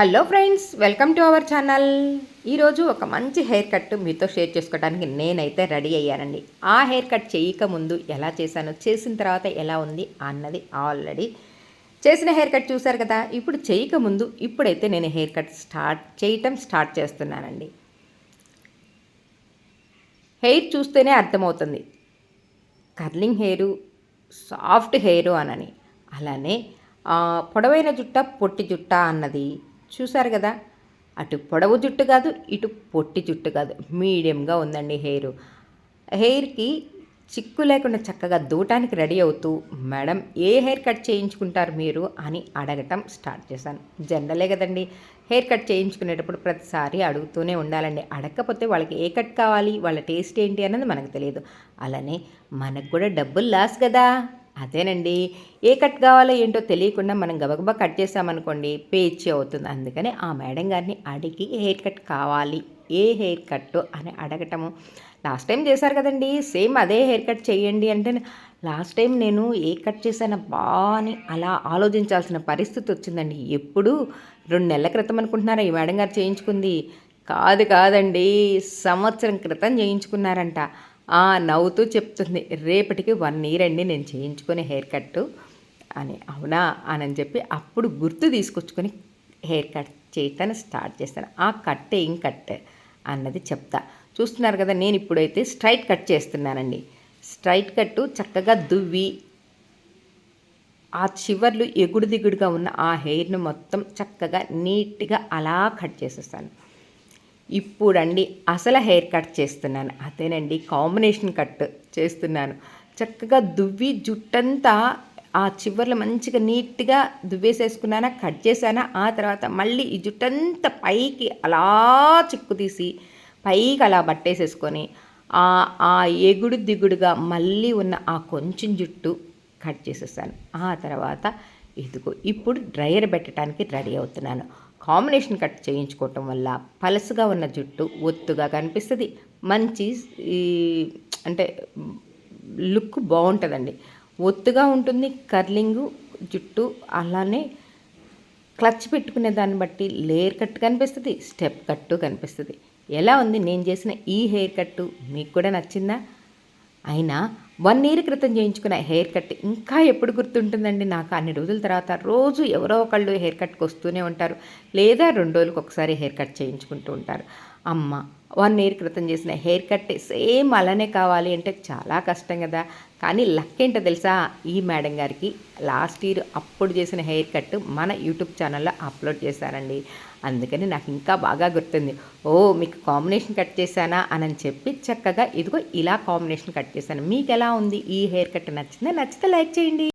Hello friends welcome to our channel ఈరోజు ఒక మంచి హెయిర్ కట్ మీతో షేర్ చేసుకోవడానికి నేనైతే రెడీ అయ్యానండి. ఆ హెయిర్ కట్ చేయకముందు ఎలా చేశాను చేసిన తర్వాత ఎలా ఉంది అన్నది ఆల్రెడీ చేసిన హెయిర్ కట్ చూశారు కదా. ఇప్పుడు చేయకముందు ఇప్పుడైతే నేను హెయిర్ కట్ స్టార్ట్ చేయటం స్టార్ట్ చేస్తున్నానండి. హెయిర్ చూస్తేనే అర్థమవుతుంది. కర్లింగ్ హెయిరు సాఫ్ట్ హెయిరు అనని అలానే పొడవైన జుట్ట పొట్టి జుట్ట అన్నది చూసారు కదా? అటు పొడవు జుట్టు కాదు ఇటు పొట్టి జుట్టు కాదు. మీడియంగా ఉందండి హెయిర్. హెయిర్కి చిక్కు లేకుండా చక్కగా దూటానికి రెడీ అవుతూ మేడం ఏ హెయిర్ కట్ చేయించుకుంటారు మీరు? అని అడగటం స్టార్ట్ చేశాను. జనరలే కదండి హెయిర్ కట్ చేయించుకునేటప్పుడు ప్రతిసారి అడుగుతూనే ఉండాలండి. అడగకపోతే వాళ్ళకి ఏ కట్ కావాలి వాళ్ళ టేస్ట్ ఏంటి అన్నది మనకు తెలియదు. అలానే మనకు కూడా డబ్బులు లాస్ కదా. అదేనండి. ఏ కట్ కావాలో ఏంటో తెలియకుండా మనం గబగబా కట్ చేసామనుకోండి పేచి అవుతుంది. అందుకని ఆ మేడం గారిని అడిగి హెయిర్ కట్ కావాలి ఏ హెయిర్ కట్ అని అడగటము. లాస్ట్ టైం చేశారు కదండి సేమ్ అదే హెయిర్ కట్ చేయండి అంటే లాస్ట్ టైం నేను ఏ కట్ చేశాను బా అని అలా ఆలోచించాల్సిన పరిస్థితి వచ్చిందండి. ఎప్పుడు? రెండు నెలల క్రితం అనుకుంటున్నారా ఈ మేడం గారు చేయించుకుంది? కాదు కాదండి సంవత్సరం క్రితం చేయించుకున్నారంట. నవ్వుతూ చెప్తుంది రేపటికి వన్ ఇయర్ అండి నేను చేయించుకునే హెయిర్ కట్ అని. అవునా? అని చెప్పి అప్పుడు గుర్తు తీసుకొచ్చుకొని హెయిర్ కట్ చేయటాన్ని స్టార్ట్ చేస్తాను. ఆ కట్ ఏం కట్? అన్నది చెప్తా. చూస్తున్నారు కదా నేను ఇప్పుడైతే స్ట్రైట్ కట్ చేస్తున్నానండి. స్ట్రైట్ కట్టు చక్కగా దువ్వి ఆ చివర్లు ఎగుడు దిగుడుగా ఉన్న ఆ హెయిర్ను మొత్తం చక్కగా నీట్గా అలా కట్ చేసేస్తాను. ఇప్పుడండి అసలు హెయిర్ కట్ చేస్తున్నాను. అదేనండి కాంబినేషన్ కట్ చేస్తున్నాను. చక్కగా దువ్వి జుట్టంతా ఆ చివర్లో మంచిగా నీట్గా దువ్వేసేసుకున్నానా కట్ చేశానా ఆ తర్వాత మళ్ళీ ఈ జుట్టంతా పైకి అలా చిక్కు తీసి పైకి అలా బట్టేసేసుకొని ఆ ఎగుడు దిగుడుగా మళ్ళీ ఉన్న ఆ కొంచెం జుట్టు కట్ చేసేసాను. ఆ తర్వాత ఇదిగో ఇప్పుడు డ్రైయర్ పెట్టడానికి రెడీ అవుతున్నాను. కాంబినేషన్ కట్ చేయించుకోవటం వల్ల పలసగా ఉన్న జుట్టు ఒత్తుగా కనిపిస్తుంది. మంచి ఈ అంటే లుక్ బాగుంటుందండి. ఒత్తుగా ఉంటుంది కర్లింగు జుట్టు అలానే క్లచ్ పెట్టుకునే దాన్ని బట్టి లేయర్ కట్ కనిపిస్తుంది స్టెప్ కట్టు కనిపిస్తుంది. ఎలా ఉంది? నేను చేసిన ఈ హెయిర్ కట్టు మీకు కూడా నచ్చిందా? అయినా వన్ ఇయర్ క్రితం చేయించుకున్న హెయిర్ కట్ ఇంకా ఎప్పుడు గుర్తుంటుందండి? నాకు అన్ని రోజుల తర్వాత రోజు ఎవరో ఒకళ్ళు హెయిర్ కట్కి వస్తూనే ఉంటారు. లేదా రెండు రోజులకు ఒకసారి హెయిర్ కట్ చేయించుకుంటూ ఉంటారు. అమ్మ వన్ ఇయర్ క్రితం చేసిన హెయిర్ కట్ సేమ్ అలానే కావాలి అంటే చాలా కష్టం కదా. కానీ లక్ ఏంటో తెలుసా? ఈ మేడం గారికి లాస్ట్ ఇయర్ అప్పుడు చేసిన హెయిర్ కట్ మన యూట్యూబ్ ఛానల్లో అప్లోడ్ చేశారండి. అందుకని నాకు ఇంకా బాగా గుర్తుంది. ఓ మీకు కాంబినేషన్ కట్ చేశానా? అని చెప్పి చక్కగా ఇదిగో ఇలా కాంబినేషన్ కట్ చేశాను. మీకు ఎలా ఎలా ఉంది. ఈ హెయిర్ కట్ నచ్చిందా? నచ్చితే లైక్ చేయండి.